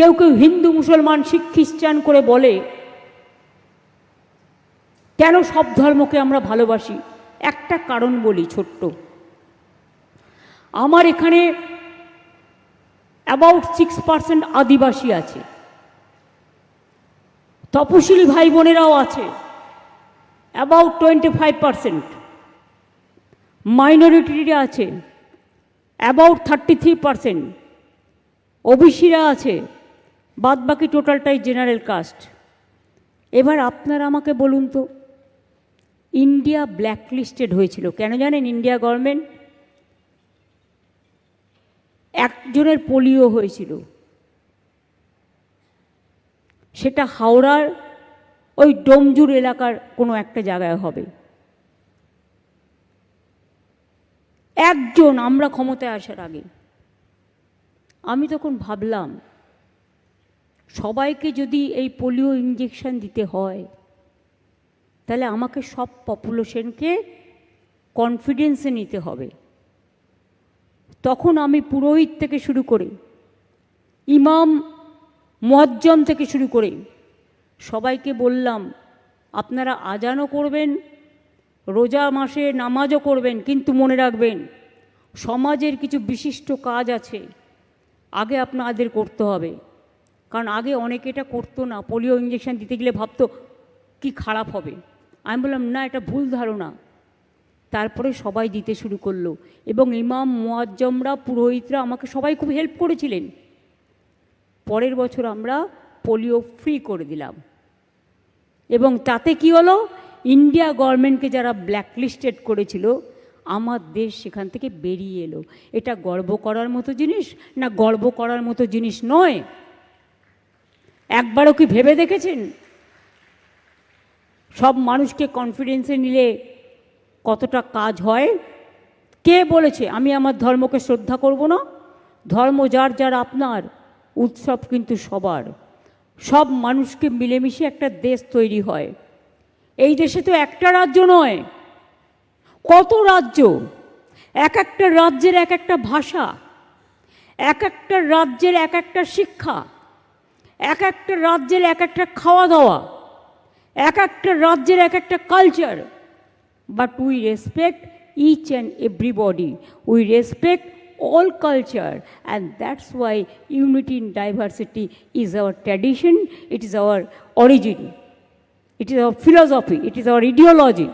কেউ কেউ হিন্দু, মুসলমান, শিখ, খ্রিস্টান করে বলে, কেন সব ধর্মকে আমরা ভালোবাসি? একটা কারণ বলি ছোট্ট। আমার এখানে অ্যাবাউট সিক্স পার্সেন্ট আদিবাসী আছে। তপশিলি ভাই বোনেরাও আছে। অ্যাবাউট টোয়েন্টি ফাইভ পার্সেন্ট মাইনরিটিরা আছে। অ্যাবাউট থার্টি থ্রি পার্সেন্ট ওবিসিরা আছে। বাদ বাকি টোটালটাই জেনারেল কাস্ট। এবার আপনারা আমাকে বলুন তো, ইন্ডিয়া ব্ল্যাকলিস্টেড হয়েছিল কেন জানেন? ইন্ডিয়া গভর্নমেন্ট একজনের পোলিও হয়েছিল। সেটা হাওড়ার ওই ডোমজুর এলাকার কোনো একটা জায়গায় হবে। একজন, আমরা ক্ষমতায় আসার আগে। আমি তখন ভাবলাম সবাইকে যদি এই পোলিও ইঞ্জেকশন দিতে হয়, তাহলে আমাকে সব পপুলেশনকে কনফিডেন্সে নিতে হবে। তখন আমি পুরোহিত থেকে শুরু করে, ইমাম, মোয়াজ্জম থেকে শুরু করে। সবাইকে বললাম, আপনারা আজানও করবেন, রোজা মাসে নামাজও করবেন, কিন্তু মনে রাখবেন, সমাজের কিছু বিশিষ্ট কাজ আছে, আগে আপনাদের করতে হবে। কারণ আগে অনেকে এটা করতো না, পোলিও ইঞ্জেকশন দিতে গেলে ভাবতো, কি খারাপ হবে? আমি বললাম, না, এটা ভুল ধারণা। তারপরে সবাই দিতে শুরু করল এবং ইমাম মোয়াজ্জমরা পুরোহিতরা আমাকে সবাই খুব হেল্প করেছিলেন। পরের বছর আমরা পোলিও ফ্রি করে দিলাম। এবং তাতে কি হলো? ইন্ডিয়া গভর্নমেন্টকে যারা ব্ল্যাকলিস্টেড করেছিল, আমার দেশ সেখান থেকে বেরিয়ে এলো। এটা গর্ব করার মতো জিনিস না গর্ব করার মতো জিনিস নয় একবারও কি ভেবে দেখেছেন? সব মানুষকে কনফিডেন্সে নিলে কতটা কাজ হয়? কে বলেছে, আমি আমার ধর্মকে শ্রদ্ধা করব না? ধর্ম যার যার আপনার, উৎসব কিন্তু সবার। সব মানুষকে মিলেমিশে একটা দেশ তৈরি হয়। এই দেশে তো একটা রাজ্য নয়। কত রাজ্য? এক একটা রাজ্যের এক একটা ভাষা, এক একটা রাজ্যের এক একটা শিক্ষা। এক একটা রাজ্যের এক একটা খাওয়া দাওয়া এক একটা রাজ্যের এক একটা culture but we respect each and everybody we respect all culture and that's why unity in diversity is our tradition it is our origin it is our philosophy it is our ideology